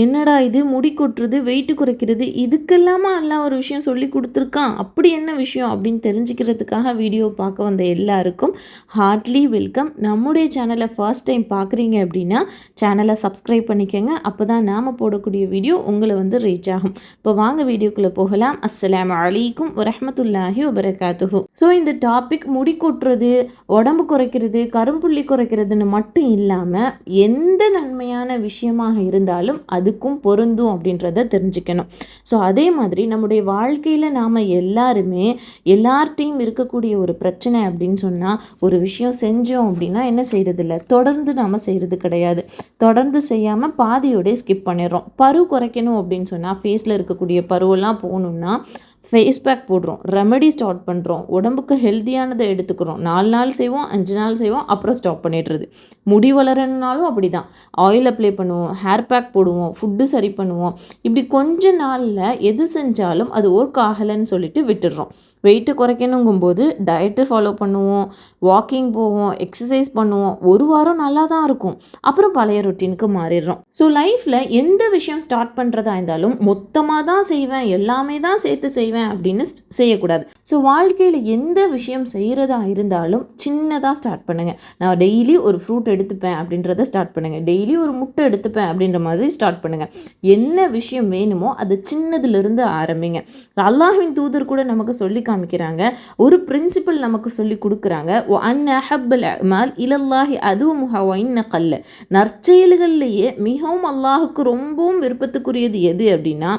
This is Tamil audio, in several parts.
என்னடா இது? முடி கொட்டுறது வெயிட்டு குறைக்கிறது இதுக்கெல்லாமா எல்லாம் ஒரு விஷயம் சொல்லி கொடுத்துருக்கான்? அப்படி என்ன விஷயம்? அப்படின்னு தெரிஞ்சுக்கிறதுக்காக வீடியோ பார்க்க வந்த எல்லாருக்கும் ஹார்ட்லி வெல்கம் நம்முடைய சேனலை ஃபர்ஸ்ட் டைம் பார்க்குறீங்க அப்படின்னா சேனலை சப்ஸ்கிரைப் பண்ணிக்கோங்க. அப்போ தான் நாம் போடக்கூடிய வீடியோ உங்களை வந்து ரீச் ஆகும். இப்போ வாங்க வீடியோக்குள்ளே போகலாம். அஸ்ஸலாம் அலைக்கும் வரமத்துல்லாஹி வபரகாத்துஹு. ஸோ இந்த டாபிக் முடி கொட்டுறது உடம்பு குறைக்கிறது கரும்புள்ளி குறைக்கிறதுன்னு மட்டும் இல்லாமல் எந்த நன்மையான விஷயமாக இருந்தாலும் அது அதுக்கும் பொருந்தும் அப்படின்றத தெரிஞ்சுக்கணும். ஸோ அதே மாதிரி நம்முடைய வாழ்க்கையில் நாம் எல்லாருமே எல்லார்ட்டையும் இருக்கக்கூடிய ஒரு பிரச்சனை அப்படின்னு சொன்னால் ஒரு விஷயம் செஞ்சோம் அப்படின்னா என்ன செய்கிறது இல்லை தொடர்ந்து நாம் செய்கிறது கிடையாது. தொடர்ந்து செய்யாமல் பாதியோடய ஸ்கிப் பண்ணிடுறோம். பரு குறைக்கணும் அப்படின்னு சொன்னால் ஃபேஸில் இருக்கக்கூடிய பருவெல்லாம் போகணுன்னா ஃபேஸ் பேக் போடுறோம். ரெமெடி ஸ்டார்ட் பண்ணுறோம் உடம்புக்கு ஹெல்த்தியானதை எடுத்துக்கிறோம். நாலு நாள் செய்வோம் அஞ்சு நாள் செய்வோம் அப்புறம் ஸ்டாப் பண்ணிடுறது. முடி வளரணுனாலும் அப்படி தான் ஆயில் அப்ளை பண்ணுவோம் ஹேர் பேக் போடுவோம் ஃபுட்டு சரி பண்ணுவோம். இப்படி கொஞ்ச நாளில் எது செஞ்சாலும் அது ஒர்க் ஆகலைன்னு சொல்லிட்டு விட்டுடுறோம். வெயிட்டு குறைக்கணுங்கும்போது டயட்டு ஃபாலோ பண்ணுவோம் வாக்கிங் போவோம் எக்ஸசைஸ் பண்ணுவோம். ஒரு வாரம் நல்லா தான் இருக்கும். அப்புறம் பழைய ரொட்டீனுக்கு மாறிடுறோம். ஸோ லைஃப்பில் எந்த விஷயம் ஸ்டார்ட் பண்ணுறதா இருந்தாலும் மொத்தமாக தான் செய்வேன் எல்லாமே தான் சேர்த்து செய்வேன் அப்படின்னு செய்யக்கூடாது. ஸோ வாழ்க்கையில் எந்த விஷயம் செய்கிறதா இருந்தாலும் சின்னதாக ஸ்டார்ட் பண்ணுங்கள் நான் டெய்லி ஒரு ஃப்ரூட் எடுத்துப்பேன் அப்படின்றத ஸ்டார்ட் பண்ணுங்கள் டெய்லி ஒரு முட்டை எடுத்துப்பேன் அப்படின்ற மாதிரி ஸ்டார்ட் பண்ணுங்கள் என்ன விஷயம் வேணுமோ அதை சின்னதுலேருந்து ஆரம்பிங்க. அல்லாஹின் தூதர் கூட நமக்கு சொல்லி காமிக்கிறாங்க. ஒரு பிரின்சிபல் நமக்கு சொல்லி கொடுக்குறாங்க. அன் அஹப்பல் அமால் இலல்லாஹி அதுவும் முஹவைன்ன கல்ல. நற்செயல்கள்லேயே மிகவும் அல்லாஹுக்கு ரொம்பவும் விருப்பத்துக்குரியது எது அப்படின்னா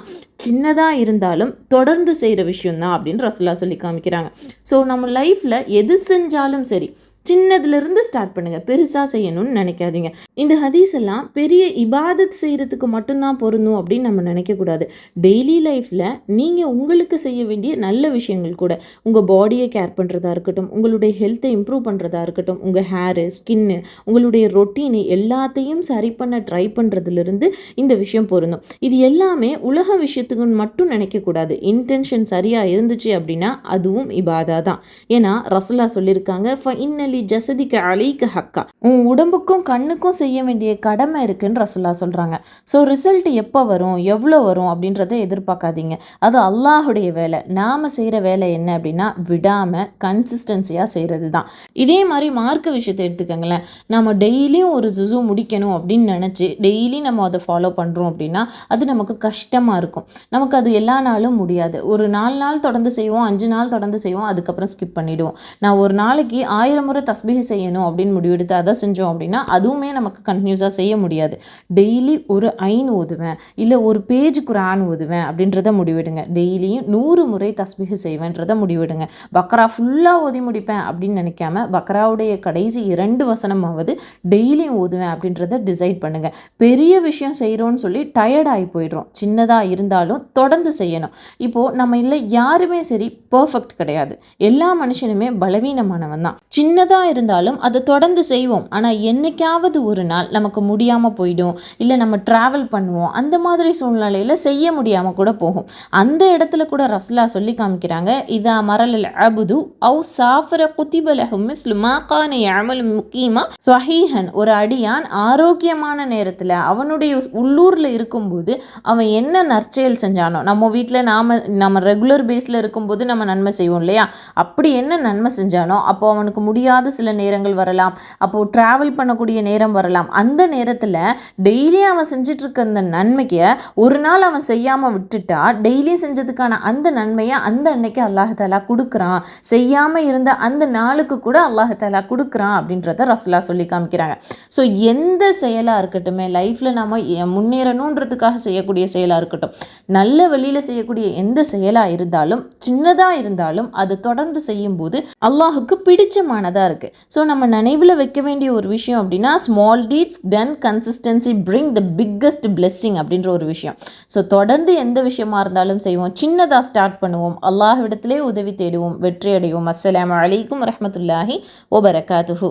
சின்னதாக இருந்தாலும் தொடர்ந்து செய்கிற விஷயம்தான் அப்படின்னு ரசுல்லா சொல்லி காமிக்கிறாங்க. ஸோ நம்ம லைஃப்பில் எது செஞ்சாலும் சரி சின்னதுலேருந்து ஸ்டார்ட் பண்ணுங்கள் பெருசாக செய்யணும்னு நினைக்காதீங்க. இந்த ஹதீஸ் எல்லாம் பெரிய இபாதத் செய்கிறதுக்கு மட்டும்தான் பொருந்தும் அப்படின்னு நம்ம நினைக்கக்கூடாது டெய்லி லைஃப்பில் நீங்கள் உங்களுக்கு செய்ய வேண்டிய நல்ல விஷயங்கள் கூட உங்கள் பாடியை கேர் பண்ணுறதா இருக்கட்டும் உங்களுடைய ஹெல்த்தை இம்ப்ரூவ் பண்ணுறதா இருக்கட்டும் உங்கள் ஹேரு ஸ்கின்னு உங்களுடைய ரொட்டீனு எல்லாத்தையும் சரி பண்ண ட்ரை பண்ணுறதுலேருந்து இந்த விஷயம் பொருந்தும். இது எல்லாமே உலக விஷயத்துக்கு மட்டும் நினைக்கக்கூடாது இன்டென்ஷன் சரியாக இருந்துச்சு அப்படின்னா அதுவும் இபாதா தான். ஏன்னா ரசுல்லா சொல்லியிருக்காங்க ஃப இன்னலி ஜசதிக்கு அலைக்கு ஹக்கா. உன் உடம்புக்கும் கண்ணுக்கும் செய்ய வேண்டிய கடமை இருக்குன்னு ரசுல்லா சொல்கிறாங்க ஸோ ரிசல்ட் எப்போ வரும்? எவ்வளோ வரும்? அப்படின்றத எதிர்பார்க்காதீங்க. அது அல்லாஹுடைய வேலை. நாம் செய்கிற வேலை என்ன அப்படின்னா விடாமல் கன்சிஸ்டன்சியாக செய்கிறது தான் இதே மாதிரி மார்க்க விஷயத்தை எடுத்துக்கோங்களேன். நம்ம டெய்லியும் ஒரு ஜுசு முடிக்கணும் அப்படின்னு நினச்சி டெய்லி நம்ம அதை ஃபாலோ பண்ணுறோம் அப்படின்னா அது நமக்கு கஷ்டமாக இருக்கும். நமக்கு அது எல்லா நாளும் முடியாது. ஒரு நாலு நாள் தொடர்ந்து செய்வோம் அஞ்சு நாள் தொடர்ந்து செய்வோம் அதுக்கப்புறம் ஸ்கிப் பண்ணிவிடுவோம் நான் ஒரு நாளைக்கு ஆயிரம் முறை தஸ்பீக செய்யணும் அப்படின்னு முடிவெடுத்து அதை செஞ்சோம் அப்படின்னா அதுவுமே நமக்கு கண்டினியூஸாக செய்ய முடியாது. டெய்லி ஒரு ஐன் ஓதுவேன் இல்லை ஒரு பேஜ் குரான் ஓதுவேன் அப்படின்றத முடிவெடுங்க. டெய்லியும் நூறு முறை தஸ்பீக செய்வேன்றத முடிவெடுங்க. பக்ரா ஃபுல்லாக ஓதி முடிப்பேன் அப்படின்னு நினைக்காம பக்ராவுடைய கடைசி இரண்டு வசனமாவது டெய்லியும் ஓதுவேன் அப்படின்றத டிசைட் பண்ணுங்கள் பெரிய விஷயம் செய்கிறோன்னு சொல்லி டயர்டாகி போயிடுறோம். சின்னதாக இருந்தாலும் தொடர்ந்து செய்யணும். இப்போது நம்ம இல்லை யாருமே சரி பர்ஃபெக்ட் கிடையாது. எல்லா மனுஷனுமே பலவீனமானவன் தான். சின்ன சின்னதாக இருந்தாலும் அதை தொடர்ந்து செய்வோம். ஆனால் என்னைக்காவது ஒரு நாள் நமக்கு முடியாமல் போயிடும். இல்லை நம்ம ட்ராவல் பண்ணுவோம். அந்த மாதிரி சூழ்நிலையில் செய்ய முடியாமல் கூட போகும். அந்த இடத்துல கூட ரஸ்லா சொல்லி காமிக்கிறாங்க இதா மரலில் அபுது அவு சாஃபர குத்திபலஹும் மிஸ்லுமா கான அமல் முக்கியமாக ஸ்வஹீஹன் ஒரு அடியான் ஆரோக்கியமான நேரத்தில் அவனுடைய உள்ளூரில் இருக்கும்போது அவன் என்ன நற்செயல் செஞ்சானோ நம்ம வீட்டில் நாம் நம்ம ரெகுலர் பேஸில் இருக்கும்போது நம்ம நன்மை செய்வோம் இல்லையா? அப்படி என்ன நன்மை செஞ்சானோ அப்போ அவனுக்கு முடியாத சில நேரங்கள் வரலாம். அப்போது ட்ராவல் பண்ணக்கூடிய நேரம் வரலாம். அந்த நேரத்தில் டெய்லி அவன் செஞ்சிட்ருக்க அந்த நன்மைக்கு ஒரு நாள் அவன் செய்யாமல் விட்டுட்டா டெய்லி செஞ்சதுக்கான அந்த நன்மையை அந்த அன்னைக்கு அல்லாஹாலா கொடுக்குறான். செய்யாமல் இருந்த அந்த நாளுக்கு கூட அல்லாஹாலா கொடுக்குறான் அப்படின்றத ரசுல்லா சொல்லி காமிக்கிறாங்க. ஸோ எந்த செயலாக இருக்கட்டும் லைஃப்பில் நம்ம முன்னேறணுன்றதுக்காக செய்யக்கூடிய செயலாக இருக்கட்டும் நல்ல வழியில் செய்யக்கூடிய எந்த செயலாக இருந்தாலும் சின்னதாக இருந்தாலும் அதை தொடர்ந்து செய்யும்போது அல்லாஹுக்கு பிடிச்சமானதாக இருக்குது ஸோ நம்ம நினைவில் வைக்க வேண்டிய ஒரு விஷயம் அப்படின்னா small deeds done consistency bring the biggest blessing அப்படின்ற ஒரு விஷயம். ஸோ தொடர்ந்து எந்த விஷயமா இருந்தாலும் செய்வோம். சின்னதாக ஸ்டார்ட் பண்ணுவோம். அல்லாஹ்விடத்திலே உதவி தேடுவோம். வெற்றி அடைவோம். அஸ்லாம் அலைக்கும் ரஹமத்துல்லாஹி ஒபரகாத்துஹூ